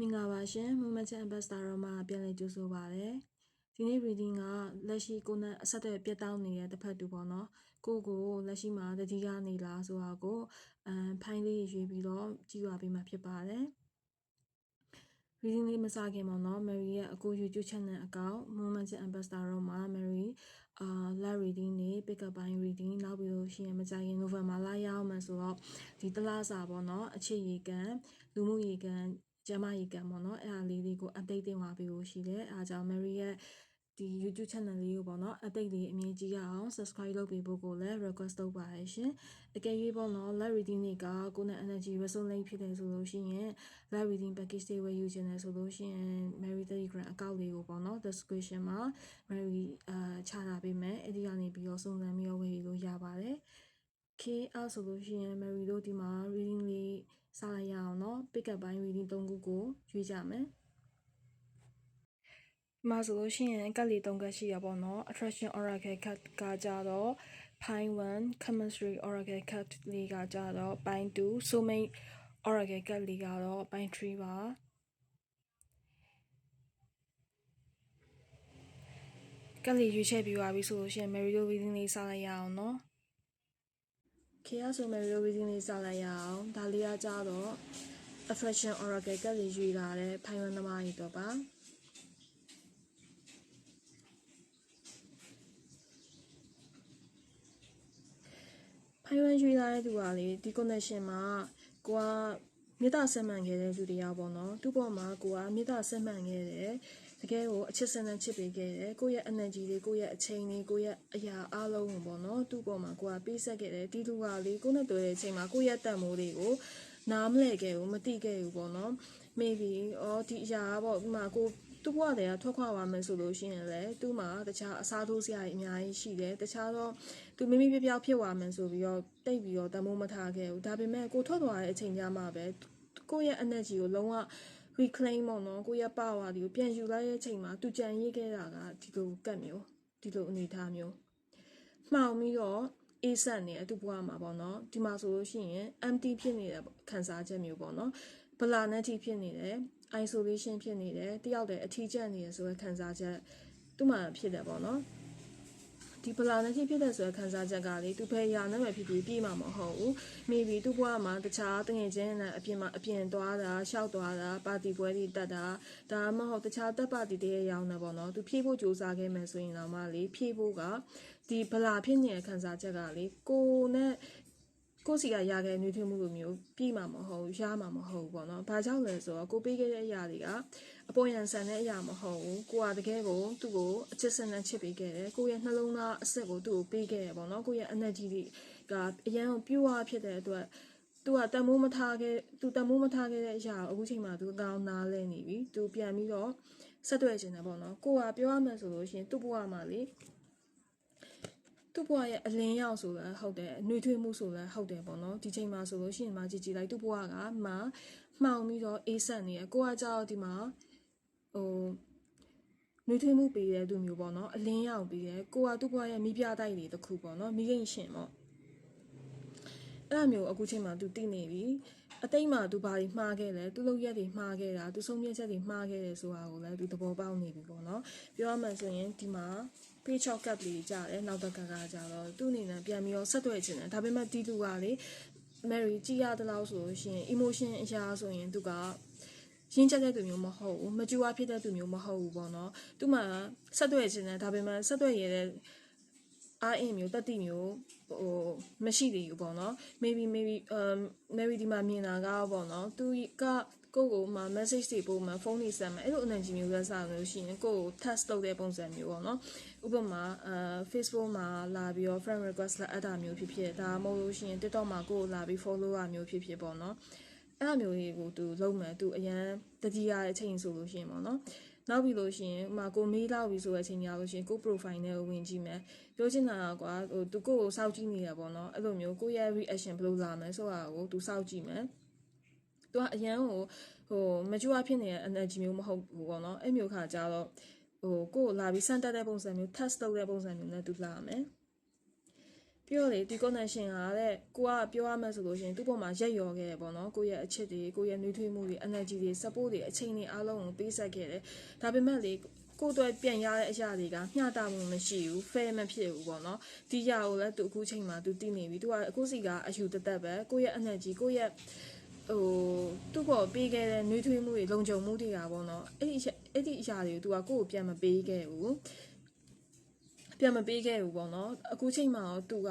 မင်္ဂလာပါရှင် Movement Chat Ambassador ရောမှာပြန်လည်ကြိုဆိုပါရစေဒီနေ့ reading ကလက်ရှိကိုနဲ့အဆက်အသွယ်ပြတ်တောက်နေတဲ့တစ်ဖက်တူပေါ့နော်ကိုကိုလက်ရှိမှာတတိယနေလားဆိုတာကိုအမ်ဖိုင်းလေးရွေးပြီးတော့ကြည့်ရပေးမှာဖြစ်ပါတယ် reading လေးမစခင်ပေါ့နော် Mary ရဲ့အကို YouTube channel အကောင့် Movement Chat Ambassador ရောမှာ Mary အာ live reading တွေ pick up ပိုင်း reading နောက်ပြီးလို့ရှိရင်မကြခင် November လရောက်မှဆိုတော့ဒီတလားစာပေါ့နော်အခြေရေကန်လူမှုရေကန် ကျမရေကန်ပေါ့နော်အဲ့ဒါလေးတွေကို update တင်ပါပေးလို့ရှိတယ်အားကြောင့် Mary ရဲ့ဒီ YouTube channel လေးကိုပေါ့နော် update လေးအမြင်ကြည့်ရအောင် subscribe လုပ်ပေးဖို့ကိုလည်း request လုပ်ပါရရှင်အကယ်၍ပေါ့နော် live reading တွေကကိုယ်နဲ့ energy resonate ဖြစ်တယ်ဆိုလို့ရှိရင် live reading package တွေဝယ်ယူခြင်းနဲ့ဆိုလို့ရှိရင် Mary Telegram account လေးကိုပေါ့နော် description မှာ Mary အာချထားပေးမယ်အဲ့ဒီကနေပြီးတော့စုံစမ်းပြီးတော့ဝယ်ယူလို့ရပါတယ် K အဲ့ဆိုလို့ရှိရင် Mary တို့ဒီမှာ reading လေး စာလိုက်ရအောင်နော် pickup ပိုင်း reading 3ခုကိုရွေးကြမယ်မှာဆိုလို့ရှိရင်ကတ်လေး၃ကတ်ရှိရပေါ့နော် attraction oracle card ကကြတော့ pine 1 chemistry oracle card လေးကကြတော့ pine 2 soulmate oracle card လေးကတော့ pine 3ပါကလေးရွေးချယ်ပြီးသွားပြီဆိုလို့ရှိရင် Mary Jo Weaving လေးစလိုက်ရအောင်နော် ခင်ဗျားဆိုမယ်ရိုဗီဇင်းလေးစလိုက်ရအောင်ဒါလေးကကြတော့ attraction oracle ကလေးယူလာတဲ့ဖိုင်ဝမ်သမားကြီးတော့ပါဖိုင်ဝမ်ယူလာတဲ့သူကလေဒီ connection မှာကိုကမေတ္တာဆက်မှန်ခဲ့တဲ့လူတရားပေါ့နော်သူ့ပေါ်မှာကိုကမေတ္တာဆက်မှန်ခဲ့တယ် တကယ်ကိုအချစ်စံနဲ့ချစ်ပေးခဲ့တယ်ကိုယ့်ရဲ့ energy တွေကိုယ့်ရဲ့အချိန်တွေကိုယ့်ရဲ့အရာအလုံးကိုပေါ့နော်သူ့ဘောမှာကိုကပေးဆက်ခဲ့တယ်ဒီလူကလေကိုယ်နဲ့တွေ့တဲ့အချိန်မှာကိုယ့်ရဲ့တန်မိုးတွေကိုနားမလဲခဲ့ဘူးမသိခဲ့ဘူးပေါ့နော် maybe အော်ဒီအရာပေါ့ဒီမှာကိုသူ့ဘဝတည်းကထွက်ခွာပါမယ်ဆိုလို့ရှိရင်လည်းသူ့မှာတခြားအစားထိုးစရာတွေအများကြီးရှိတယ်တခြားတော့သူမိမိပြပြဖြစ်သွားမယ်ဆိုပြီးတော့တိတ်ပြီးတော့တမိုးမထားခဲ့ဘူးဒါပေမဲ့ကိုထွက်သွားတဲ့အချိန်ကျမှပဲကိုယ့်ရဲ့ energy ကိုလုံးဝ reclaim ပေါ့နော်ကိုယ့်ရဲ့ power ဒီကိုပြန်ယူလိုက်တဲ့အချိန်မှာသူကြံရေးခဲ့တာကဒီလိုကတ်မျိုးဒီလိုအနေအထားမျိုးမှောင်ပြီးတော့အေးဆက်နေအတူဘွားမှာပေါ့နော်ဒီမှာဆိုလို့ရှိရင် empty ဖြစ်နေတဲ့ခံစားချက်မျိုးပေါ့နော်ဗလာနဲ့ထိဖြစ်နေတယ် isolation ဖြစ်နေတယ်တယောက်တည်းအထီးကျန်နေရဆိုတဲ့ခံစားချက်သူ့မှာဖြစ်တယ်ပေါ့နော် ဒီပလာနဲ့ဖြစ်ဖြစ်တဲ့ဆိုတဲ့ခံစားချက်ကလေသူဖယ်ရာနဲ့ပဲဖြစ်ဖြစ်ပြီးမှာမဟုတ်ဘူး။ maybe သူ့ဘဝမှာတခြားတငယ်ချင်းနဲ့အပြင်မှာအပြင်သွားတာရှောက်သွားတာပါတီပွဲတွေတက်တာဒါမှမဟုတ်တခြားတက်ပါတီတွေရောင်းနေပေါ့နော်။သူဖြည့်ဖို့ကြိုးစားခဲ့မယ်ဆိုရင်တော့မှလေဖြည့်ဖို့ကဒီဗလာဖြစ်နေတဲ့ခံစားချက်ကလေကိုနဲ့ ကိုစီကရခဲ့နှွေးထွေးမှုလိုမျိုးပြီးမှာမဟုတ်ရမှာမဟုတ်ဘူးပေါ့နော်။ဘာကြောင့်လဲဆိုတော့ကိုပေးခဲ့တဲ့အရာတွေကအပေါ်ရန်ဆန်တဲ့အရာမဟုတ်ဘူး။ကိုကတကယ်ကိုသူ့ကိုအချစ်စံနဲ့ချစ်ပေးခဲ့တယ်။ကိုရဲ့နှလုံးသားအစစ်ကိုသူ့ကိုပေးခဲ့တယ်ပေါ့နော်။ကိုရဲ့ energy တွေကအရန်ကိုပြည့်ဝဖြစ်တဲ့အတွက်သူကတမိုးမထားခဲ့သူတမိုးမထားခဲ့တဲ့အရာကိုအခုချိန်မှာသူအကောင်းနားလဲနေပြီ။သူပြန်ပြီးတော့ဆက်တွေ့ခြင်းတယ်ပေါ့နော်။ကိုကပြောရမယ်ဆိုလို့ရှိရင်သူ့ဘဝမှာလေ သူ့ဘဝရဲ့အလင်းရောက်ဆိုလည်းဟုတ်တယ်နှွေထွေးမှုဆိုလည်းဟုတ်တယ်ပေါ့နော်ဒီချိန်မှာဆိုလို့ရှိရင်မှကြည်ကြည်လိုက်သူ့ဘဝကမှမှောင်ပြီးတော့အေးဆက်နေရကိုကကြောက်ဒီမှာဟိုနှွေထွေးမှုပေးတဲ့သူမျိုးပေါ့နော်အလင်းရောက်ပြီးတယ်ကိုကသူ့ဘဝရဲ့မိပြတိုက်တွေတခုပေါ့နော်မိခင်ရှင်ပေါ့အဲ့လိုမျိုးအခုချိန်မှာသူတည်နေပြီ အတိတ်မှာသူဘာတွေမှားခဲ့လဲသူလုပ်ရက်တွေမှားခဲ့တာသူဆုံးဖြတ်ချက်တွေမှားခဲ့တယ်ဆိုတာကိုလည်းသူသဘောပေါက်နေပြီပေါ့နော်ပြောရမှဆိုရင်ဒီမှာ page shot cap လေးကြတယ်နောက်တော့ကကကြတော့သူ့အနေနဲ့ပြန်ပြီးတော့ဆက်သွယ်ခြင်းတယ်ဒါပေမဲ့တီတူကလေ Mary ကြည်ရတဲ့လောက်ဆိုလို့ရှိရင် emotion အရာဆိုရင်သူကရင်းချက်တဲ့သူမျိုးမဟုတ်ဘူးမကြွားဖြစ်တဲ့သူမျိုးမဟုတ်ဘူးပေါ့နော်သူမှဆက်သွယ်ခြင်းတယ်ဒါပေမဲ့ဆက်သွယ်ရတဲ့ အားအင်မျိုးတက်တိမျိုးဟိုမရှိသေးဘူးပေါ့နော် maybe maybe um maybe ဒီမှာမြင်တာကပေါ့နော်သူကကိုကိုမှ message တွေပို့မှဖုန်းတွေဆက်မှအဲ့လို energy မျိုးလက်စားလို့ရှိရင်ကိုကို test လုပ်တဲ့ပုံစံမျိုးပေါ့နော်ဥပမာအဲ Facebook မှာလာပြီးတော့ friend request လာအပ်တာမျိုးဖြစ်ဖြစ်ဒါမှမဟုတ်လို့ရှိရင် TikTok မှာကိုကိုလာပြီး follow ရမျိုးဖြစ်ဖြစ်ပေါ့နော်အဲ့လိုမျိုးတွေကိုသူလုံးမယ်သူအရန်တတိယအချိန်ဆိုလို့ရှိရင်ပေါ့နော် နောက်ပြီးလို့ရှိရင်ဟိုမှာကိုမေးလောက်ပြီးဆိုတဲ့အချိန်ညာလို့ရှိရင်ကို profile နဲ့ဝင်ကြည့်မယ်ပြောချင်တာကွာဟိုသူကိုကိုစောင့်ကြည့်နေရပေါ့နော်အဲ့လိုမျိုးကိုရဲ့ reaction ဘယ်လိုလာမလဲဆိုတာကိုသူစောင့်ကြည့်မယ်သူကအရန်ဟိုဟိုမကြွားဖြစ်နေတဲ့ energy မျိုးမဟုတ်ဘူးပေါ့နော်အဲ့မျိုးခါကြတော့ဟိုကိုလာပြီးစမ်းတက်တဲ့ပုံစံမျိုး test လုပ်တဲ့ပုံစံမျိုးနဲ့သူလာမယ် ပြီးတော့လေဒီ connection ကတဲ့ကိုကပြောရမယ်ဆိုလို့ရှိရင်သူ့ပေါ်မှာရက်ရော်ခဲ့တယ်ပေါ့နော်ကိုရဲ့အချစ်တွေကိုရဲ့နှွေးထွေးမှုတွေ energy တွေ support တွေအချိန်တွေအားလုံးကိုပေးဆက်ခဲ့တယ်ဒါပေမဲ့လေကိုယ်တော့ပြန်ရတဲ့အရာတွေကမျှတမှုမရှိဘူး fair မဖြစ်ဘူးပေါ့နော်ဒီຢာကိုလည်းသူအခုချိန်မှာသူတည်နေပြီသူကအခုစီကအယူတသက်ပဲကိုယ့်ရဲ့ energy ကိုယ့်ရဲ့ဟိုသူ့ပေါ်ပေးခဲ့တဲ့နှွေးထွေးမှုတွေလုံခြုံမှုတွေကပေါ့နော်အဲ့ဒီအဲ့ဒီအရာတွေကိုသူကကိုယ့်ကိုပြန်မပေးခဲ့ဘူး ပြန်မပေးခဲ့ဘူးပေါ့နော်အခုချိန်မှာတော့သူက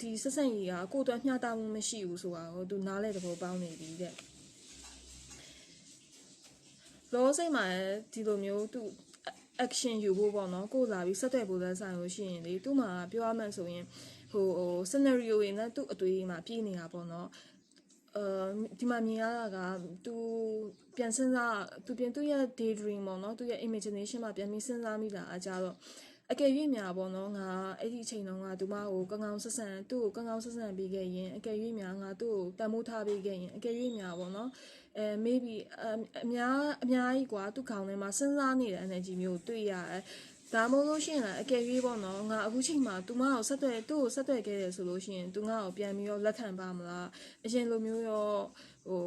ဒီဆက်ဆံရေးကကိုယ့်အတွက်မျှတမှုမရှိဘူးဆိုတာကိုသူနားလဲသဘောပေါက်နေပြီတဲ့လောစိတ်မှာဒီလိုမျိုးသူ action ယူဖို့ပေါ့နော်ကိုလာပြီးဆက်သွယ်ဖို့လည်းဆိုင်လို့ရှိရင်လေသူ့မှာပြောရမှန်ဆိုရင်ဟိုဟို scenario တွေနဲ့သူ့အသွေးမှာပြည့်နေတာပေါ့နော်အဲဒီမှာမြင်ရတာကသူပြန်စဉ်းစားသူပြန်သူ့ရဲ့ daydream ပေါ့နော်သူ့ရဲ့ imagination မှာပြန်ပြီးစဉ်းစားမိတာအကြတော့ အကယ်၍များပေါ့နော်ငါအဲ့ဒီအချိန်တုန်းကသူမကိုကကောင်ဆက်ဆန်သူ့ကိုကကောင်ဆက်ဆန်ပေးခဲ့ရင်အကယ်၍များငါသူ့ကိုတန်ဖိုးထားပေးခဲ့ရင်အကယ်၍များပေါ့နော်အဲ maybe အများအများကြီးကွာသူ့ခေါင်းထဲမှာစဉ်းစားနေတဲ့ energy မျိုးတွေ့ရတယ်ဒါမှမဟုတ်ရှင်လားအကယ်၍ပေါ့နော်ငါအခုချိန်မှာ तू မကိုဆက်သွယ်သူ့ကိုဆက်သွယ်ခဲ့တယ်ဆိုလို့ရှင် तू ငါ့ကိုပြန်ပြီးတော့လက်ခံပါမလားအရင်လိုမျိုးရောဟို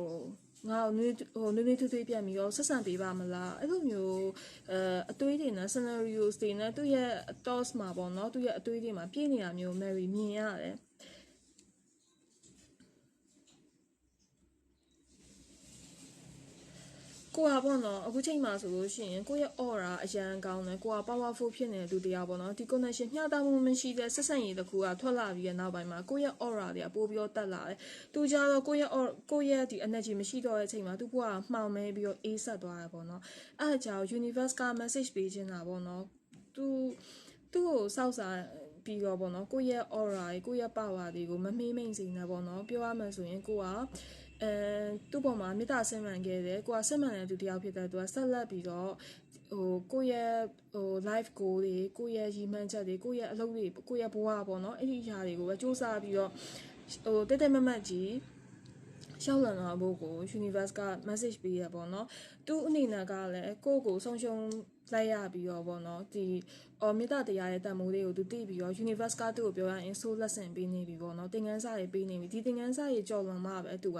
ငါ့ကိုနွေးဟိုနွေးနွေးထွေးထွေးပြန်ပြီးတော့ဆက်ဆံပေးပါမလားအဲ့လိုမျိုးအဲအသွေးတွေနဲ့ scenarios တွေနဲ့သူ့ရဲ့ thoughts မှာပေါ့နော်သူ့ရဲ့အသွေးတွေမှာပြည့်နေတာမျိုး Mary မြင်ရတယ် ကိုကပေါ့နော်အခုချိန်မှာဆိုလို့ရှိရင်ကိုရဲ့ aura အရန်ကောင်းတယ်ကိုက powerful ဖြစ်နေတဲ့သူတရားပေါ့နော်ဒီ connection မျှတမှုမရှိတဲ့ဆက်ဆံရေးတစ်ခုကထွက်လာပြီးတဲ့နောက်ပိုင်းမှာကိုရဲ့ aura တွေကပိုပြီးတော့တက်လာတယ်သူကြတော့ကိုရဲ့ ကိုရဲ့ဒီ energy မရှိတော့တဲ့အချိန်မှာသူကမှောင်မဲပြီးတော့အေးဆက်သွားတယ်ပေါ့နော်အဲ့ဒါကြောင့် universe က message ပေးချင်တာပေါ့နော်သူသူ့ကိုစောက်စားပြီးတော့ပေါ့နော်ကိုရဲ့ aura ကိုရဲ့ power တွေကိုမမေးမိန်စေနဲ့ပေါ့နော်ပြောရမှဆိုရင်ကိုက အဲသူ့ပေါ်မှာမေတ္တာဆင်မှန်ခဲ့တယ်ကိုကဆင်မှန်တဲ့သူတယောက်ဖြစ်တဲ့သူကဆက်လက်ပြီးတော့ဟိုကိုယ့်ရဲ့ဟို live goal တွေကိုယ့်ရဲ့ရည်မှန်းချက်တွေကိုယ့်ရဲ့အလုပ်တွေကိုယ့်ရဲ့ဘဝပေါ့နော်အဲ့ဒီအရာတွေကိုပဲစူးစမ်းပြီးတော့ဟိုတက်တက်မမတ်ကြီးရှောက်လန်လာဖို့ကို universe က message ပေးရပေါ့နော်သူအနေနဲ့ကလည်းကိုယ့်ကိုဆုံးရှုံး လိုက်ရပြီးတော့ပေါ့နော်ဒီအော်မေတ္တာတရားရဲ့တန်မိုးလေးကိုသူသိပြီးတော့ universe ကသူ့ကိုပြောရရင် soul lesson ပေးနေပြီပေါ့နော်သင်ခန်းစာတွေပေးနေပြီဒီသင်ခန်းစာတွေကြော်လွန်မှပဲသူက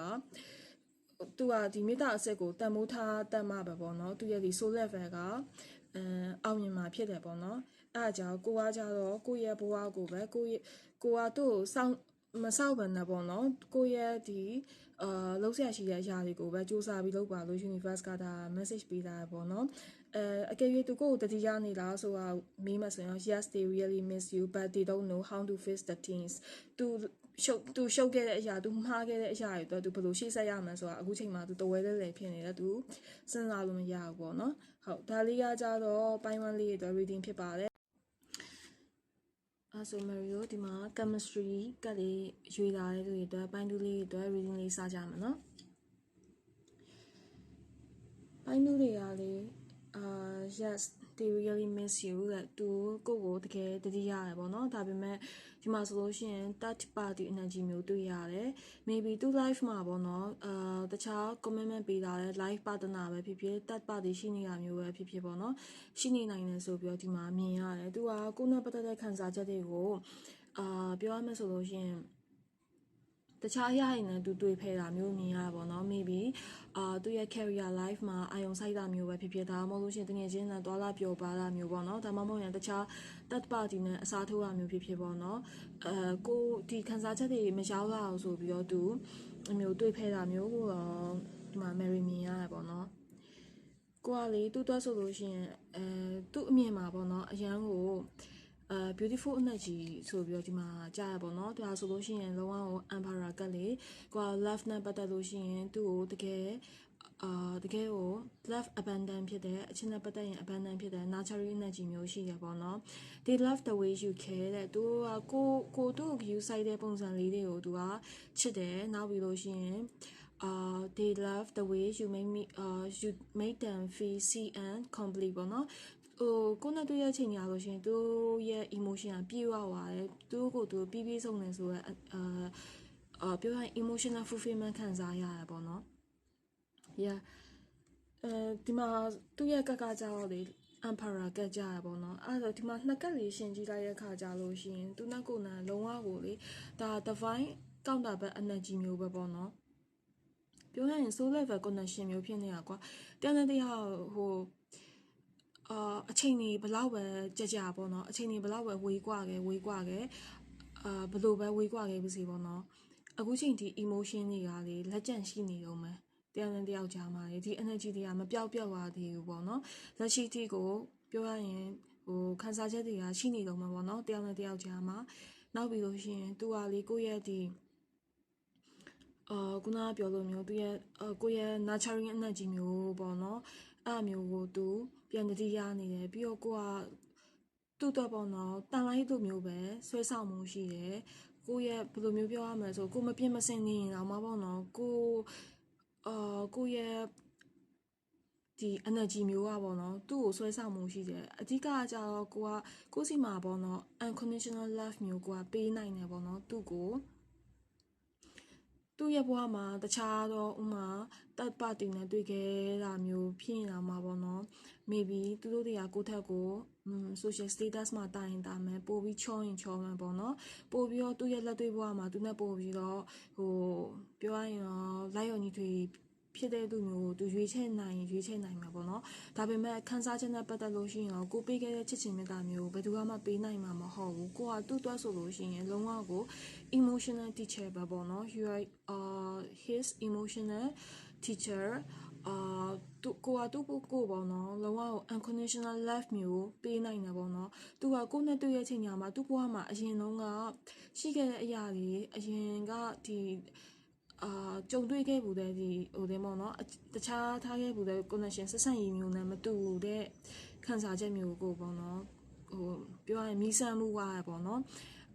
သူကဒီမေတ္တာအစစ်ကိုတန်မိုးထားတတ်မှပဲပေါ့နော်သူရဲ့ဒီ soul level ကအဲအောင်မြင်မှာဖြစ်တယ်ပေါ့နော်အဲအကြောင်းကိုကကြတော့ကိုရဲ့ဘဝကိုပဲကိုကိုကသူ့ကိုစောင့်မဆောက်ဘဲနဲ့ပေါ့နော်ကိုရဲ့ဒီအာလုံးဆရာရှိတဲ့အရာတွေကိုပဲစူးစမ်းပြီးလုပ်ပါလို့ universe ကဒါ message ပေးတာပေါ့နော် အဲအကယ်၍သူကိုတတိယနေလားဆိုတာမေးမှဆိုရင် yes they really miss you but they don't know how to face the things သူရှုပ်သူရှုပ်ခဲ့တဲ့အရာသူမှားခဲ့တဲ့အရာတွေတော့သူဘယ်လိုရှေ့ဆက်ရမလဲဆိုတာအခုချိန်မှာသူတဝဲလဲလဲဖြစ်နေတယ်သူစဉ်းစားလို့မရဘူးပေါ့နော်ဟုတ်ဒါလေးကကြတော့ပိုင်းဝန်းလေးတွေတော့ reading ဖြစ်ပါတယ်အဲဆို Mario ဒီမှာ chemistry ကလေးရွေးလာတဲ့လူတွေအတွက်ပိုင်းတူးလေးတွေအတွက် reading လေးစကြမှာနော်ပိုင်းတူးတွေကလေ အာ yes they really miss you တဲ့သူကိုကိုတကယ်တတိရတယ်ပေါ့နော်ဒါပေမဲ့ဒီမှာဆိုလို့ရှိရင် touch party energy မျိုးတွေ့ရတယ် maybe သူ live မှာပေါ့နော်အာတခြား commitment ပေးတာလဲ live partner ပဲဖြစ်ဖြစ် touch party ရှိနေတာမျိုးပဲဖြစ်ဖြစ်ပေါ့နော်ရှိနေနိုင်တယ်ဆိုပြီးတော့ဒီမှာမြင်ရတယ်သူကကိုယ်နဲ့ပတ်သက်တဲ့ခံစားချက်တွေကိုအာပြောရမယ်ဆိုလို့ရှိရင် တခြားအရာတွေနဲ့သူတွေ့ဖဲတာမျိုးမြင်ရတာပေါ့နော် maybe အာသူရဲ့ career life မှာအာယုံဆိုင်တာမျိုးပဲဖြစ်ဖြစ်ဒါမှမဟုတ်လို့ရှင်တငယ်ချင်းနဲ့တွာလာပျော်ပါတာမျိုးပေါ့နော်ဒါမှမဟုတ်ရင်တခြား third party နဲ့အစားထိုးတာမျိုးဖြစ်ဖြစ်ပေါ့နော်အဲကိုဒီခံစားချက်တွေမရောက်လာအောင်ဆိုပြီးတော့သူအမျိုးတွေ့ဖဲတာမျိုးကိုတော့ဒီမှာ Mary မြင်ရတယ်ပေါ့နော်ကိုကလေသူ့အတွက်ဆိုလို့ရှိရင်အဲသူ့အမြင်မှာပေါ့နော်အရန်ကို အဲ beautiful energy ဆိုပြီးတော့ဒီမှာကြားရပါတော့။ဒါဆိုလို့ရှိရင်လုံးဝကို emperor ကလေကိုက love နဲ့ပတ်သက်လို့ရှိရင်သူ့ကိုတကယ်အာတကယ်ကို love abundant ဖြစ်တဲ့အချင်းနဲ့ပတ်သက်ရင် abundant ဖြစ်တဲ့ nurturing energy မျိုးရှိရပေါ့နော်။ they love the way you care တဲ့သူကကိုကိုသူ့ကို view side တဲ့ပုံစံလေးတွေကိုသူကချစ်တယ်နောက်ပြီးလို့ရှိရင် uh they love the way you make me uh you make them feel see and complete ပေါ့နော် ဟိုကိုနဲ့တွေ့ရချိန်ညာလို့ရှင်သူရဲ့ emotion ကပြေဝသွားတယ်သူကိုသူပြီးပြီးဆုံးနေဆိုတော့အာအာပြောရင် emotional fulfillment ခံစားရရပေါ့နော် yeah အဲဒီမှာသူ့ရဲ့ကကကြောက်လေ emperor ကတ်ကြရပေါ့နော်အဲ့ဒါဆိုဒီမှာနှစ်ကတ်လေးရှင်ကြည့်လိုက်တဲ့ခါကြလို့ရှိရင်သူနဲ့ကိုယ်နဲ့လုံးဝကိုလေဒါ divine counterpart energy မျိုးပဲပေါ့နော်ပြောရရင် soul level connection မျိုးဖြစ်နေတာကွာတရားနဲ့တရားဟို အာအချိန်တွေဘလောက်ပဲကြကြပေါ့နော်အချိန်တွေဘလောက်ပဲဝေးကွာခဲ့ဝေးကွာခဲ့အာဘလို့ပဲဝေးကွာခဲ့ပြီစီပေါ့နော်အခုချိန်ဒီ emotion တွေကလေလက်ကျန်ရှိနေတော့မယ်တရားနဲ့တယောက်ကြားမှာလေဒီ energy တွေကမပြောက်ပြောက်သွားသေးဘူးပေါ့နော်လက်ရှိထိကိုပြောရရင်ဟိုခန်းစားချက်တွေကရှိနေတော့မှာပေါ့နော်တရားနဲ့တယောက်ကြားမှာနောက်ပြီးလို့ရှိရင်သူကလေကိုယ့်ရဲ့ဒီအာခုနကပြောလို့မျိုးသူရဲ့ကိုယ့်ရဲ့ nurturing energy မျိုးပေါ့နော်အဲ့မျိုးကိုသူ ပြန်တတိရနေတယ်ပြီးတော့ကိုကတူတော့ပေါ့နော်တန်လိုက်လိုမျိုးပဲဆွဲဆောင်မှုရှိတယ်ကိုယ့်ရဲ့ဘယ်လိုမျိုးပြောရမလဲဆိုကိုမပြင်းမစင်နေရင်တော့မပေါ့နော်ကိုအာကိုယ့်ရဲ့ဒီ energy မျိုးอ่ะပေါ့နော်သူ့ကိုဆွဲဆောင်မှုရှိတယ်အဓိကကကြတော့ကိုကကိုစီမှာပေါ့နော် unconditional love မျိုးကိုကပေးနိုင်တယ်ပေါ့နော်သူ့ကို သူ့ရဲ့ဘဝမှာတခြားတော့ဥမာတပ်ပတင်နဲ့တွေ့ခဲ့တာမျိုးဖြစ်နေတာမှာပေါ့နော် maybe သူတို့တွေကကိုယ့်ထက်ကို um social status မှာတာရင်တာမယ်ပို့ပြီးချောရင်ချောမယ်ပေါ့နော်ပို့ပြီးတော့သူ့ရဲ့လက်တွေ့ဘဝမှာသူနဲ့ပို့ပြီးတော့ဟိုပြောရရင်တော့လိုက်ရော်ညီထွေ ဖြစ်တဲ့သူမျိုးကိုသူရွေးချယ်နိုင်ရွေးချယ်နိုင်မှာပေါ့နော်ဒါပေမဲ့ခန်းစားချက်နဲ့ပတ်သက်လို့ရှိရင်တော့ကိုပေးခဲ့တဲ့ချစ်ချင်းမေတ္တာမျိုးဘယ်သူမှပေးနိုင်မှာမဟုတ်ဘူးကိုကသူ့အတွက်ဆိုလို့ရှိရင်လုံးဝကို emotional teacher ပဲပေါ့နော် you are uh his emotional teacher အာသူကိုကသူ့ကိုကိုပေါ့နော်လုံးဝ unconditional love မျိုးပေးနိုင်တယ်ပေါ့နော်သူကကိုနဲ့တွေ့ရချိန်ညမှာသူ့ဘဝမှာအရင်တုန်းကရှိခဲ့တဲ့အရာတွေအရင်ကဒီ အာကြုံတွေ့ခဲ့ဘူးတဲ့ဒီဟိုတဲ့ပေါ့နော်တခြားထားခဲ့ဘူးတဲ့ connection ဆက်ဆံရေးမျိုးနဲ့မတူတဲ့ခံစားချက်မျိုးကိုပေါ့နော်ဟိုပြောရရင်မိဆန်းမှုကပေါ့နော်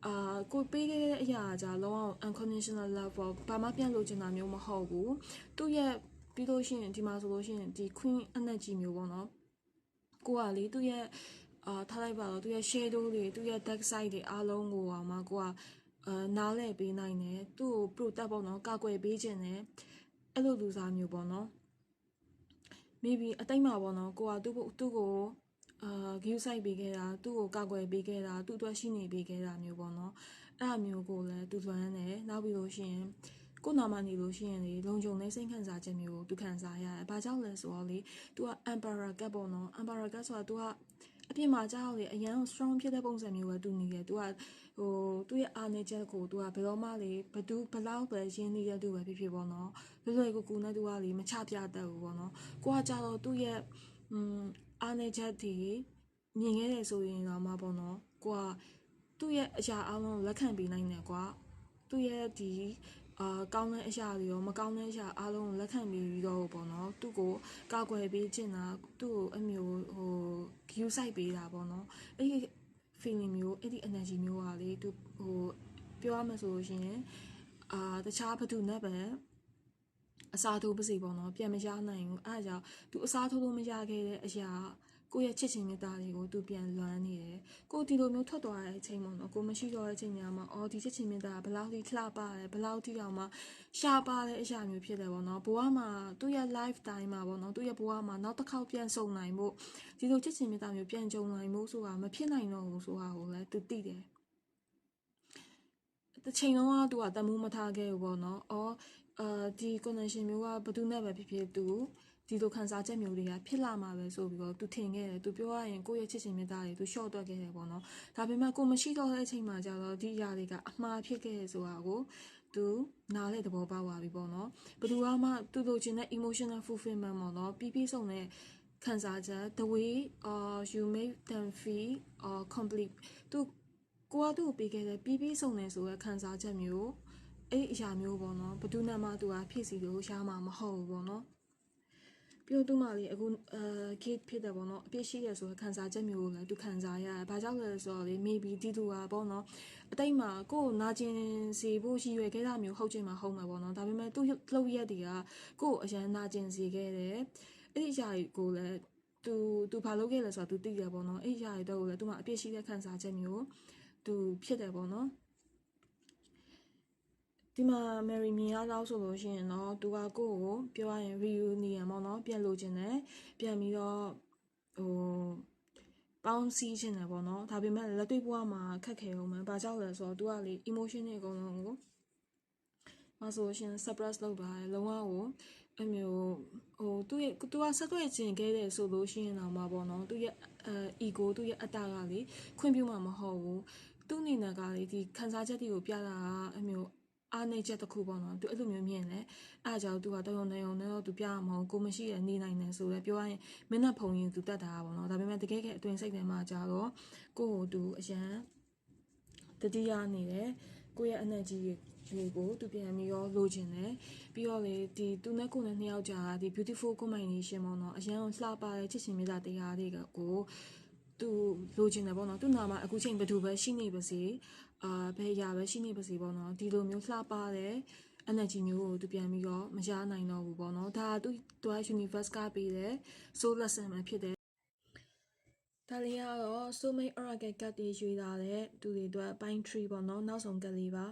အာကိုပေးခဲ့တဲ့အရာကလုံးဝ unconditional love ပေါ့ဘာမှပြန်လို့ချင်တာမျိုးမဟုတ်ဘူးသူ့ရဲ့ပြီးလို့ရှိရင်ဒီမှာဆိုလို့ရှိရင်ဒီ queen energy မျိုးပေါ့နော်ကိုကလေသူ့ရဲ့အာထားလိုက်ပါတော့သူရဲ့ shadow တွေသူရဲ့ dark side တွေအားလုံးကိုအောင်မှာကိုက အာနားလဲပေးနိုင်တယ်သူ့ကို protect ပေါ့နော်ကာကွယ်ပေးခြင်းတယ်အဲ့လိုလူစားမျိုးပေါ့နော် maybe အတိတ်မှာပေါ့နော်ကိုကသူ့ကိုသူ့ကိုအာ view site ပေးခဲ့တာသူ့ကိုကာကွယ်ပေးခဲ့တာသူ့အတွက်ရှိနေပေးခဲ့တာမျိုးပေါ့နော်အဲ့အမျိုးကိုလည်းသူလွမ်းတယ်နောက်ပြီးလို့ရှိရင်ကိုနာမနေလို့ရှိရင်လေလုံခြုံတဲ့စိတ်ခံစားချက်မျိုးကိုသူခံစားရတယ်။ဘာကြောင့်လဲဆိုတော့လေ तू က emperor ကပ်ပေါ့နော်။ emperor ကပ်ဆိုတာ तू ကအပြင်မှာကြောက်လေအရန် strong ဖြစ်တဲ့ပုံစံမျိုးပဲ तू နေတယ်။ तू က ဟိုသူ့ရဲ့အားနေချက်ကို तू ကဘယ်တော့မှလေဘသူဘလောက်ပဲရင်းနှီးတဲ့သူပဲဖြစ်ဖြစ်ပေါ့နော်။လွယ်လွယ်ကူကူနဲ့ तू ကလေမချပြတတ်ဘူးပေါ့နော်။ကိုကကြတော့သူ့ရဲ့อืมအားနေချက်ဒီမြင်ခဲ့တယ်ဆိုရင်တော့မှပေါ့နော်။ကိုကသူ့ရဲ့အရာအလုံးလက်ခံပေးနိုင်တယ်ကွာ။သူ့ရဲ့ဒီအာကောင်းတဲ့အရာတွေရောမကောင်းတဲ့အရာအားလုံးကိုလက်ခံပြီးတော့ပေါ့နော်သူ့ကိုကာကွယ်ပေးခြင်းတာသူ့ကိုအမျိုးဟို view site ပေးတာပေါ့နော်အဲ့ဒီ feeling မျိုးအဲ့ဒီ energy မျိုးကလေသူဟိုပြောရမယ်ဆိုလို့ရှိရင်အာတခြားဘသူနဲ့ပဲအစားထိုးပါစေပေါ့နော်ပြန်မရနိုင်ဘူးအဲ့ဒါကြောင့်သူအစားထိုးလို့မရခဲ့တဲ့အရာ ကိုယ့်ရဲ့ချစ်ချင်းမြတ်သားတွေကိုသူပြန်လွမ်းနေတယ်ကိုဒီလိုမျိုးထွက်သွားတဲ့အချိန်ပေါ့နော်ကိုမရှိတော့တဲ့အချိန်ညမှာအော်ဒီချစ်ချင်းမြတ်သားဘယ်လောက်ထိလှပတယ်ဘယ်လောက်ထိအောင်မှရှားပါတဲ့အရာမျိုးဖြစ်တယ်ပေါ့နော်ဘဝမှာသူ့ရဲ့ life time မှာပေါ့နော်သူ့ရဲ့ဘဝမှာနောက်တစ်ခေါက်ပြန်ဆုံနိုင်ဖို့ဒီလိုချစ်ချင်းမြတ်သားမျိုးပြန်ကြုံနိုင်ဖို့ဆိုတာမဖြစ်နိုင်တော့ဘူးဆိုတာကိုလည်းသူသိတယ်တစ်ချိန်လုံးကသူကတမိုးမထားခဲ့ဘူးပေါ့နော်။အော်အာဒီ connection မျိုးကဘယ်သူနဲ့ပဲဖြစ်ဖြစ်သူ ဒီလိုခံစားချက်မျိုးတွေကဖြစ်လာမှာပဲဆိုပြီးတော့သူထင်ခဲ့တယ်သူပြောရရင်ကိုယ့်ရဲ့ချစ်ချင်းမြတ်သားတွေသူရှော့တွက်ခဲ့တယ်ပေါ့နော်ဒါပေမဲ့ကိုမရှိတော့တဲ့အချိန်မှာကျတော့ဒီအရာတွေကအမှားဖြစ်ခဲ့တယ်ဆိုတာကိုသူနားလေသဘောပေါက်သွားပြီပေါ့နော်ဘယ်သူမှသူလိုချင်တဲ့ emotional fulfillment ပေါ့နော်ပြီးပြီးဆုံးတဲ့ခံစားချက် the way uh you make them feel uh complete သူကိုကသူ့ကိုပေးခဲ့တဲ့ပြီးပြီးဆုံးတယ်ဆိုတဲ့ခံစားချက်မျိုးအဲ့ဒီအရာမျိုးပေါ့နော်ဘယ်သူမှမသူကဖြစ်စီလို့ရှားမှာမဟုတ်ဘူးပေါ့နော် ပြီးတော့သူ့မလေးအခုအဲ gate ဖြစ်တယ်ပေါ့နော်အပြစ်ရှိတယ်ဆိုတော့ခံစားချက်မျိုးကိုလည်းသူခံစားရတယ်။ဘာကြောင့်လဲဆိုတော့လေ maybe ဒီသူကပေါ့နော်အတိတ်မှာကိုယ်နာကျင်စေဖို့ရှိရွယ်ခဲ့တာမျိုးဟုတ်ချင်မှာဟုတ်မှာပေါ့နော်။ဒါပေမဲ့သူ့လှုပ်ရက်တွေကကိုယ်အရန်နာကျင်စေခဲ့တယ်။အဲ့ဒီအရာကိုလည်းသူသူဘာလုပ်ခဲ့လဲဆိုတော့သူသိတယ်ပေါ့နော်။အဲ့ဒီအရာတွေတော့လည်းသူမှအပြစ်ရှိတဲ့ခံစားချက်မျိုးသူဖြစ်တယ်ပေါ့နော်။ ဒီမှာ Mary မြင်ရတော့ဆိုလို့ရှိရင်တော့သူကကိုယ့်ကိုပြောရရင် reunion ပေါ့နော်ပြန်လို့ခြင်းနဲ့ပြန်ပြီးတော့ဟိုပေါင်းစည်းခြင်းတယ်ပေါ့နော်ဒါပေမဲ့လက်တွေ့ဘဝမှာခက်ခဲအောင်မှဘာကြောင့်လဲဆိုတော့ तू ကလေ emotion တွေအကုန်လုံးကိုမဆိုရှင် suppress လုပ်တာလေလုံးဝကိုအမျိုးဟိုသူ့ရဲ့သူကဆက်သွယ်ခြင်းခဲ့တယ်ဆိုလို့ရှိရင်တော့မှာပေါ့နော်သူရဲ့အဲ ego သူရဲ့အတ္တကလေခွင့်ပြုမှာမဟုတ်ဘူးသူ့အနေနဲ့ကလေဒီခံစားချက်တွေကိုပြတာကအမျိုး အားနေချက်တစ်ခုပေါ့နော်သူအဲ့လိုမျိုးမြင်တယ်အဲ့အကြောင်းသူကတယုံနေုံနဲ့တော့သူပြရမှာမဟုတ်ကိုမရှိရနေနိုင်တယ်ဆိုတော့ပြောရရင်မင်းနဲ့ဖုံရင်သူတတ်တာပေါ့နော်ဒါပေမဲ့တကယ်ကအတွင်စိတ်ထဲမှာကြတော့ကိုကိုသူအရန်တတိယနေတယ်ကိုရဲ့ energy တွေကိုသူပြန်ပြီးရောလိုချင်တယ်ပြီးတော့လေဒီသူနဲ့ကိုနဲ့နှစ်ယောက်ကြာဒီ beautiful combination ပေါ့နော်အရန်လှပတဲ့ချစ်ချင်းမြေသားတရားတွေကကိုသူလိုချင်တယ်ပေါ့နော်သူနာမှာအခုချိန်ဘယ်သူပဲရှိနေပါစေ အာဘယ်ရာပဲရှိနေပါစေပေါ့နော်ဒီလိုမျိုးလှပတဲ့ energy မျိုးကိုသူပြန်ပြီးတော့မရနိုင်တော့ဘူးပေါ့နော်ဒါသူသူက universe ကပေးတဲ့ soul lesson ပဲဖြစ်တယ်ဒါလေးကတော့ soulmate oracle ကတ်တွေရွေးလာတဲ့သူတွေအတွက် pine tree ပေါ့နော်နောက်ဆုံးကတ်လေးပါ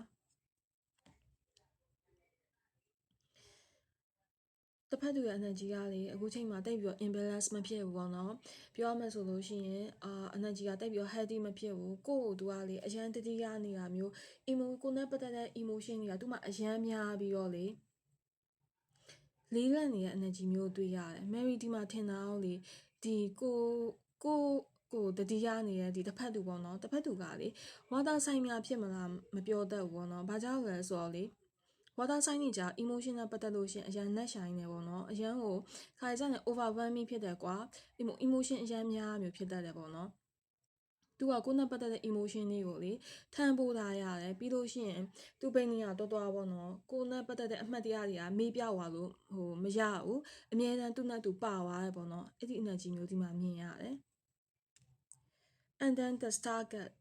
တစ်ဖက်သူရဲ့ energy ကလေအခုချိန်မှာတိတ်ပြီးတော့ imbalance မဖြစ်ဘူးပေါ့နော်ပြောရမယ်ဆိုလို့ရှိရင်အာ energy ကတိတ်ပြီးတော့ healthy မဖြစ်ဘူးကိုယ့်ကိုယ်သူကလေအရန်တတိယနေတာမျိုး emo ကိုနဲ့ပတ်သက်တဲ့ emotion တွေကသူ့မှာအရန်များပြီးတော့လေလေးလံနေတဲ့ energy မျိုးတွေ့ရတယ် Mary ဒီမှာထင်တာဟုတ်လေဒီကိုကိုကိုတတိယနေတဲ့ဒီတစ်ဖက်သူပေါ့နော်တစ်ဖက်သူကလေဝါသားဆိုင်များဖြစ်မလားမပြောတတ်ဘူးပေါ့နော်ဘာကြောင့်လဲဆိုတော့လေ ဝါသားဆိုင်နေကြ emotion နဲ့ပတ်သက်လို့ရှင်အရန်နဲ့ဆိုင်နေပေါ့နော်အရန်ကိုခါကြတဲ့ overwhelming ဖြစ်တယ်ကွာ emotion အရန်များမျိုးဖြစ်တတ်တယ်ပေါ့နော်သူကကိုယ်နဲ့ပတ်သက်တဲ့ emotion တွေကိုလေထမ်းပိုးထားရတယ်ပြီးလို့ရှိရင်သူပိန်နေရတော်တော်ပေါ့နော်ကိုယ်နဲ့ပတ်သက်တဲ့အမှတ်တရတွေကမေးပြောက်သွားလို့ဟိုမရဘူးအမြဲတမ်းသူ့နဲ့သူပါသွားတယ်ပေါ့နော်အဲ့ဒီ energy မျိုးဒီမှာမြင်ရတယ် and then the target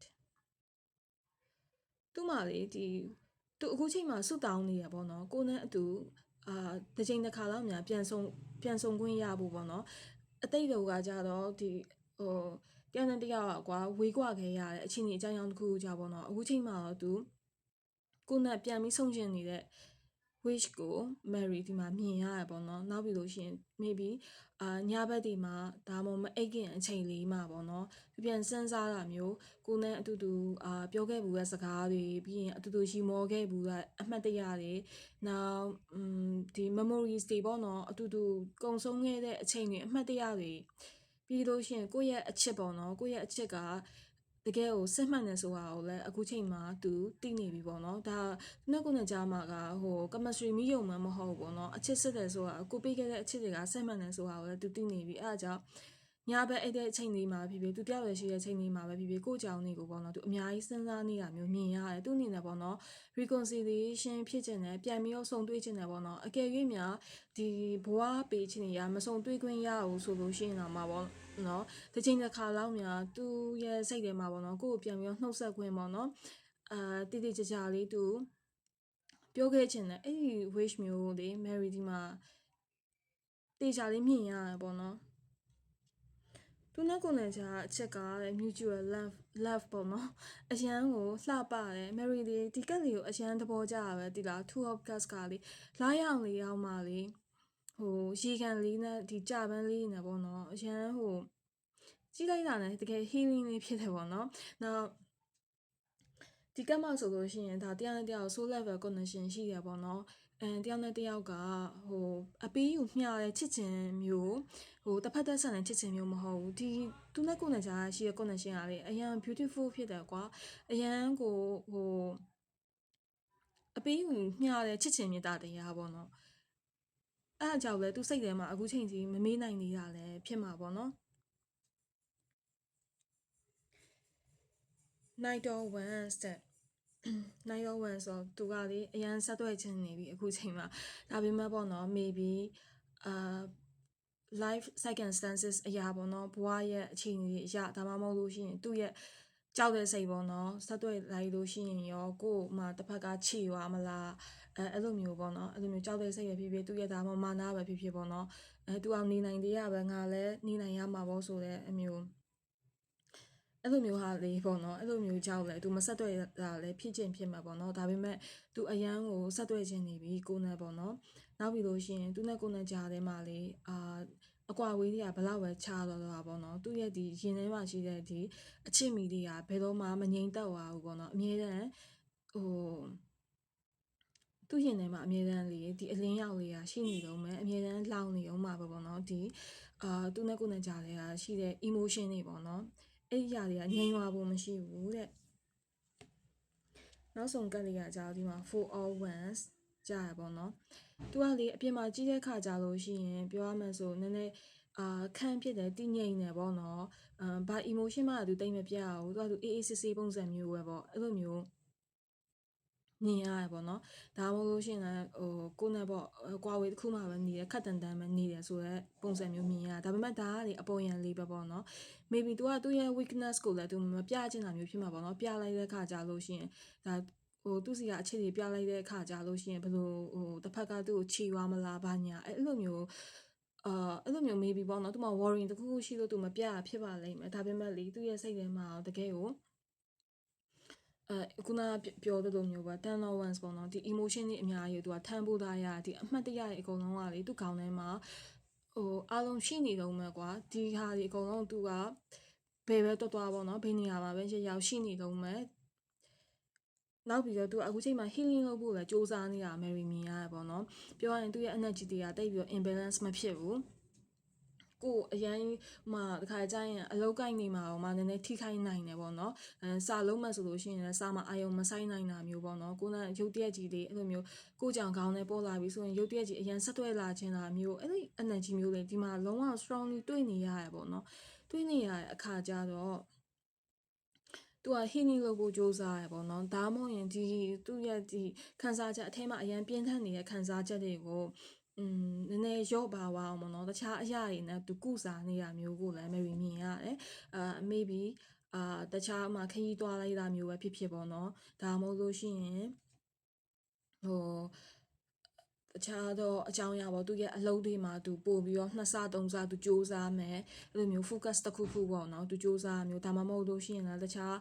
သူ့မှာလေဒီ သူအခုချိန်မှာဆုတောင်းနေရပေါ့နော်ကိုနဲ့အတူအာတစ်ချိန်တစ်ခါလောက်များပြန်ဆုံပြန်ဆုံခွင့်ရဖို့ပေါ့နော်အတိတ်လောကကြတော့ဒီဟိုတယောက်နဲ့တယောက်ကကွာဝေးကွာခဲ့ရတဲ့အချင်းကြီးအကြောင်းအကြောင်းတစ်ခုကြပေါ့နော်အခုချိန်မှာတော့သူကိုနဲ့ပြန်ပြီးဆုံကျင်နေတဲ့ wish ကို Mary ဒီမှာမြင်ရရပေါ့နော်နောက်ပြီးလို့ရှိရင် maybe အာညဘက်ဒီမှာဒါမှမဟုတ်အိတ်ခင်အချိန်လေးမှာပေါ့နော်ပြန်စဉ်းစားတာမျိုးကိုနဲ့အတူတူအာပြောခဲ့ဘူးတဲ့စကားတွေပြီးရင်အတူတူရှိမောခဲ့ဘူးတဲ့အမှတ်တရတွေနောက်อืมဒီ memories တွေပေါ့နော်အတူတူကုံဆုံးခဲ့တဲ့အချိန်တွေအမှတ်တရတွေပြီးလို့ရှိရင်ကိုယ့်ရဲ့အချစ်ပေါ့နော်ကိုယ့်ရဲ့အချစ်က တကယ်ကိုစစ်မှန်နေဆိုတာကိုလည်းအခုချိန်မှာသူသိနေပြီပေါ့နော်ဒါနောက်ကိုနဲ့ကြားမှာကဟို chemistry မိယုံမှမဟုတ်ဘူးပေါ့နော်အချစ်စစ်တယ်ဆိုတာကိုပေးခဲ့တဲ့အချစ်တွေကစစ်မှန်နေဆိုတာကိုလည်းသူသိနေပြီအဲအကြောင်းညာဘက်အဲ့တဲ့အချိန်လေးမှာဖြစ်ဖြစ်သူပြောက်ရရှိတဲ့အချိန်လေးမှာပဲဖြစ်ဖြစ်ကိုကြောင်နေကိုပေါ့နော်သူအများကြီးစဉ်းစားနေတာမျိုးမြင်ရတယ်သူအနေနဲ့ပေါ့နော် reconciliation ဖြစ်ခြင်းနဲ့ပြန်ပြီးတော့ဆုံတွေ့ခြင်းနဲ့ပေါ့နော်အကယ်၍များဒီဘဝပေးခြင်းတွေကမဆုံတွေ့ခွင့်ရဘူးဆိုလို့ရှိရင်တော့မှာပေါ့ နော်တစ်ချိန်တစ်ခါလောက်များသူ့ရဲ့စိတ်ထဲမှာပေါ့နော်ကိုယ့်ကိုပြန်ပြီးတော့နှုတ်ဆက်ခွင့်ပေါ့နော်အာတိတိကျကျလေးသူပြောခဲ့ခြင်းနဲ့အဲ့ဒီ wish မျိုးလေ Mary ဒီမှာတေချာလေးမြင်ရတယ်ပေါ့နော်သူနဲ့ကိုယ်နဲ့ကြာအချက်က mutual love love ပေါ့နော်အရန်ကိုလှပတယ် Mary ဒီဒီကက်လေးကိုအရန်သဘောကျတာပဲဒီလား two of cups ကလေလားရအောင်လေးရောက်မှလေ ဟိုရေကန်လေးနဲ့ဒီကြပန်းလေးနဲ့ပေါ့နော်အရန်ဟိုကြည့်လိုက်တာနဲ့တကယ် healing လေးဖြစ်တယ်ပေါ့နော်နောက်ဒီကမှဆိုလို့ရှိရင်ဒါတရားနဲ့တရား soul level connection ရှိရပေါ့နော်အဲတယောက်နဲ့တယောက်ကဟိုအပေးယူမျှတဲ့ချစ်ချင်းမျိုးဟိုတစ်ဖက်သက်ဆန်တဲ့ချစ်ချင်းမျိုးမဟုတ်ဘူးဒီသူနဲ့ကိုယ်နဲ့ကြားရှိတဲ့ connection ကလေအရန် beautiful ဖြစ်တယ်ကွာအရန်ကိုဟိုအပေးယူမျှတဲ့ချစ်ချင်းမြတ်တရားပေါ့နော် အဲအကြောင်းလဲသူစိတ်ထဲမှာအခုချိန်ကြီးမမေးနိုင်သေးတာလည်းဖြစ်မှာပေါ့နော် night or one step နိုင်ရောဝန်ဆိုသူကလေအရန်ဆက်သွဲခြင်းနေပြီအခုချိန်မှာဒါပေမဲ့ပေါ့နော် maybe အာ life circumstances အရာပေါ့နော်ဘဝရဲ့အခြေအနေတွေအရာဒါမှမဟုတ်လို့ရှိရင်သူ့ရဲ့ကြောက်တဲ့စိတ်ပေါ့နော်ဆက်သွဲလိုက်လို့ရှိရင်ရောကို့မှာတစ်ဖက်ကချီရွာမလား အဲအဲ့လိုမျိုးပေါ့နော်အဲ့လိုမျိုးကြောက်တဲ့စိတ်ပဲဖြစ်ဖြစ်သူ့ရဲ့ဒါမှမာနာပဲဖြစ်ဖြစ်ပေါ့နော်အဲသူအောင်နေနိုင်သေးရပဲငါလည်းနေနိုင်ရမှာပေါ့ဆိုတဲ့အမျိုးအဲ့လိုမျိုးဟာလေပေါ့နော်အဲ့လိုမျိုးကြောက်လဲသူမဆက်တွေ့တာလဲဖြစ်ချင်းဖြစ်မှာပေါ့နော်ဒါပေမဲ့သူအရန်ကိုဆက်တွေ့ခြင်းနေပြီကိုနဲ့ပေါ့နော်နောက်ပြီးလို့ရှိရင်သူနဲ့ကိုနဲ့ကြားထဲမှာလေအာအကွာဝေးတွေကဘလောက်ပဲချတော့တော့ပါတော့သူ့ရဲ့ဒီရင်ထဲမှာရှိတဲ့ဒီအချစ်မီတွေကဘယ်တော့မှမငြိမ်သက်သွားဘူးပေါ့နော်အမြဲတမ်းဟို သူ့ရင်ထဲမှာအမြဲတမ်းလေးဒီအလင်းရောက်လေးကရှိနေတော့မယ်အမြဲတမ်းလောင်နေအောင်မှာပဲပေါ့နော်ဒီအာသူနဲ့ကိုယ်နဲ့ကြားတဲ့ကရှိတဲ့ emotion တွေပေါ့နော်အဲ့ဒီຢာတွေကငြိမ်သွားဖို့မရှိဘူးတဲ့နောက်ဆုံးကတ်လေးကကြားဒီမှာ for all ones ကြားရပေါ့နော်သူကလေအပြင်မှာကြီးတဲ့ခါကြလို့ရှိရင်ပြောရမှဆိုနည်းနည်းအာခံဖြစ်တယ်တည်ငြိမ်တယ်ပေါ့နော်အမ်ဘာ emotion မှသူတိတ်မပြအောင်သူကသူအေးအေးဆေးဆေးပုံစံမျိုးပဲပေါ့အဲ့လိုမျိုး မြင်ရတယ်ပေါ့နော်ဒါမှမဟုတ်လို့ရှိရင်လည်းဟိုကိုယ်နဲ့ပေါ့ကွာဝေးတစ်ခုမှပဲနေတယ်ခက်တန်တန်ပဲနေတယ်ဆိုတော့ပုံစံမျိုးမြင်ရဒါပေမဲ့ဒါကလေအပေါ်ယံလေးပဲပေါ့နော် maybe သူကသူ့ရဲ့ weakness ကိုလည်းသူမပြချင်တာမျိုးဖြစ်မှာပေါ့နော်ပြလိုက်တဲ့ခါကြလို့ရှိရင်ဒါဟိုသူ့စီကအချစ်တွေပြလိုက်တဲ့အခါကြလို့ရှိရင်ဘယ်လိုဟိုတစ်ဖက်ကသူ့ကိုချီသွားမလားဘာညာအဲ့လိုမျိုးအာအဲ့လိုမျိုး maybe ပေါ့နော်သူမ worrying တခုခုရှိလို့သူမပြတာဖြစ်ပါလိမ့်မယ်ဒါပေမဲ့လေသူ့ရဲ့စိတ်ထဲမှာတကယ်ကို အဲခုနပြောသလိုမျိုးပဲ10 ones ပေါ့နော်ဒီ emotion တွေအများကြီးသူကထမ်းဖို့သားရဒီအမှတ်တရတွေအကုန်လုံးကလေသူခေါင်းထဲမှာဟိုအားလုံးရှိနေတော့မယ်ကွာဒီဟာဒီအကုန်လုံးသူကဘယ်ပဲတွတ်သွားပေါ့နော်ဘယ်နေရာမှာပဲရရောက်ရှိနေတော့မယ်နောက်ပြီးတော့သူအခုချိန်မှာ healing လုပ်ဖို့လည်းစူးစမ်းနေတာ Mary မြင်ရတယ်ပေါ့နော်ပြောရရင်သူ့ရဲ့ energy တွေကတိတ်ပြီးတော့ imbalance မဖြစ်ဘူး ကိုအရန်ဟိုတခါကျရင်အလောက်ကိုက်နေမှာဟိုမှာနည်းနည်းထိခိုက်နိုင်တယ်ပေါ့နော်အဲစာလုံးမှဆိုလို့ရှိရင်လည်းစာမအာယုံမဆိုင်နိုင်တာမျိုးပေါ့နော်ကိုကရုပ်တရက်ကြီးလေးအဲ့လိုမျိုးကိုကြောင်ခေါင်းနဲ့ပေါ်လာပြီဆိုရင်ရုပ်တရက်ကြီးအရန်ဆက်သွဲလာခြင်းတာမျိုးအဲ့ဒီ energy မျိုးလေးဒီမှာလုံးဝ strongly တွေ့နေရရပေါ့နော်တွေ့နေရတဲ့အခါကျတော့သူက healing လုပ်ဖို့ကြိုးစားရပေါ့နော်ဒါမှမဟုတ်ရင်ဒီသူ့ရဲ့ဒီခံစားချက်အထဲမှာအရန်ပြင်းထန်နေတဲ့ခံစားချက်တွေကို อืมနည်းနည်းရော့ပါသွားအောင်ပေါ့နော်တခြားအရာတွေနဲ့သူကုစားနေတာမျိုးကိုလည်း Mary မြင်ရတယ်အာ maybe အာတခြားမှာခရီးသွားလိုက်တာမျိုးပဲဖြစ်ဖြစ်ပေါ့နော်ဒါမှမဟုတ်လို့ရှိရင်ဟိုတခြားသောအကြောင်းအရာပေါ့သူရဲ့အလုပ်တွေမှာသူပို့ပြီးတော့နှစ်ဆသုံးဆသူစူးစမ်းမယ်အဲ့လိုမျိုး focus တစ်ခုခုပေါ့နော်သူစူးစမ်းမျိုးဒါမှမဟုတ်လို့ရှိရင်လည်းတခြား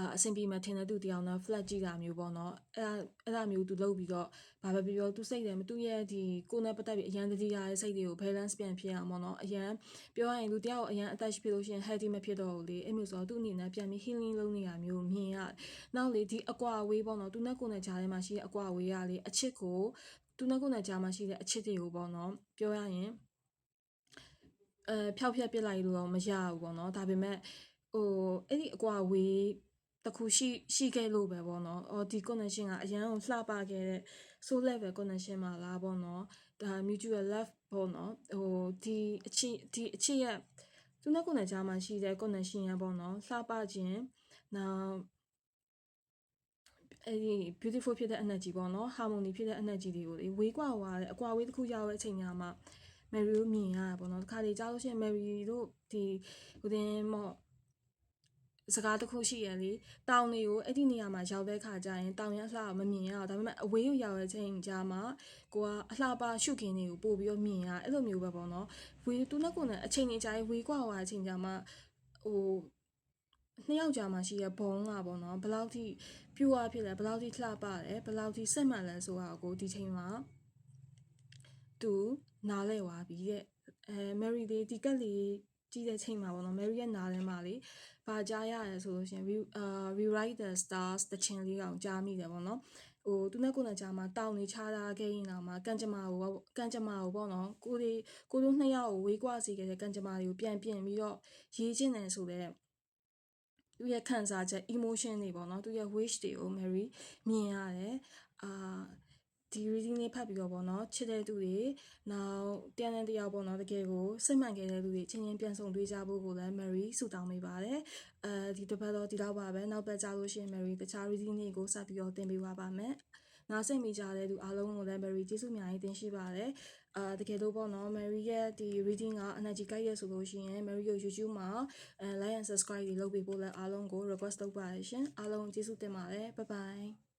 အာအဆင်ပြေမှထင်တဲ့သူတယောက်နော် flat ကြည့်တာမျိုးပေါ့နော်အဲ့ဒါအဲ့ဒါမျိုးသူလုပ်ပြီးတော့ဘာပဲပြောသူစိတ်တယ်မသူရဲ့ဒီကိုယ်နဲ့ပတ်သက်ပြီးအရန်တတိယရဲ့စိတ်တွေကို balance ပြန်ဖြစ်အောင်ပေါ့နော်အရန်ပြောရရင်လူတယောက်အရန် attach ဖြစ်လို့ရှိရင် healthy မဖြစ်တော့ဘူးလေအဲ့မျိုးဆိုတော့သူ့အနေနဲ့ပြန်ပြီး healing လုပ်နေတာမျိုးမြင်ရနောက်လေဒီအကွာအဝေးပေါ့နော်သူနဲ့ကိုယ်နဲ့ကြားထဲမှာရှိတဲ့အကွာအဝေးရလေအချစ်ကိုသူနဲ့ကိုယ်နဲ့ကြားမှာရှိတဲ့အချစ်တွေကိုပေါ့နော်ပြောရရင်အဲဖျောက်ဖျက်ပစ်လိုက်လို့တော့မရဘူးပေါ့နော်ဒါပေမဲ့ဟိုအဲ့ဒီအကွာဝေး တခုရှိရှိခဲ့လို့ပဲပေါ့နော်။အော်ဒီ connection ကအရန်ကိုလှပခဲ့တဲ့ soul level connection မှာလားပေါ့နော်။ဒါ mutual love ပေါ့နော်။ဟိုဒီအချစ်ဒီအချစ်ရဲ့သူနဲ့ကိုယ်နဲ့ကြားမှာရှိတဲ့ connection ရပေါ့နော်။လှပခြင်းနောက်အဲ့ဒီ beautiful ဖြစ်တဲ့ energy ပေါ့နော် harmony ဖြစ်တဲ့ energy တွေကိုလေဝေးကွာသွားတယ်အကွာဝေးတစ်ခုရောက်တဲ့အချိန်ညမှာ Mary ကိုမြင်ရတာပေါ့နော်။တခါလေကြားလို့ရှိရင် Mary တို့ဒီဟိုတင်မော့ စကားတစ်ခုရှိရလေတောင်တွေကိုအဲ့ဒီနေရာမှာရောက်တဲ့ခါကျရင်တောင်ရအလှမမြင်ရအောင်ဒါပေမဲ့အဝေးရောက်တဲ့ချိန်ကြာမှာကိုကအလှပါရှုခင်းတွေကိုပို့ပြီးတော့မြင်ရအဲ့လိုမျိုးပဲပေါ့နော်ဝေးသူနဲ့ကိုနဲ့အချိန်ကြီးကြာဝေးကွာသွားတဲ့အချိန်ကြာမှာဟိုနှစ်ယောက်ကြာမှာရှိရဘုံကပေါ့နော်ဘယ်လောက်ထိပြူရဖြစ်လဲဘယ်လောက်ထိလှပလဲဘယ်လောက်ထိစစ်မှန်လဲဆိုတာကိုဒီချိန်မှာသူနားလဲသွားပြီတဲ့အဲ Mary လေးဒီကက်လေး ကြီးတဲ့ချိန်မှာပေါ့နော် Mary ရဲ့နားထဲမှာလေဘာကြားရရဲဆိုလို့ရှင် uh rewrite the stars တချင်လေးကောင်ကြားမိတယ်ပေါ့နော်ဟိုသူနဲ့ကိုယ်နဲ့ကြားမှာတောင်းနေချတာခဲ့ရင်တော့မှကံကြမ္မာကိုကံကြမ္မာကိုပေါ့နော်ကိုဒီကိုတို့နှစ်ယောက်ကိုဝေးကွာစီခဲ့တဲ့ကံကြမ္မာတွေကိုပြန်ပြင်ပြီးတော့ရေးချင်းတယ်ဆိုတဲ့သူရဲ့ခံစားချက် emotion တွေပေါ့နော်သူရဲ့ wish တွေကို Mary မြင်ရတယ်အာ ဒီ reading လေးဖတ်ပြီးတော့ပေါ့နော်ချစ်တဲ့သူတွေနောက်တန်တန်တယောက်ပေါ့နော်တကယ်ကိုစိတ်မှန်ခဲ့တဲ့သူတွေချင်းချင်းပြန်ဆုံတွေ့ကြဖို့ကိုလည်း Mary ဆုတောင်းပေးပါတယ်အဲဒီတစ်ပတ်တော့ဒီတော့ပါပဲနောက်ပတ်ကြလို့ရှိရင် Mary တခြား reading တွေကိုဆက်ပြီးတော့သင်ပေးပါပါမယ်နားစိတ်မိကြတဲ့သူအားလုံးကိုလည်း Mary ကျေးဇူးအများကြီးတင်ရှိပါတယ်အာတကယ်လို့ပေါ့နော် Mary ရဲ့ဒီ reading က energy guide ရဆိုလို့ရှိရင် Mary ကို YouTube မှာအဲ like and subscribe တွေလုပ်ပေးဖို့လည်းအားလုံးကို request လုပ်ပါတယ်ရှင်အားလုံးကျေးဇူးတင်ပါတယ် bye bye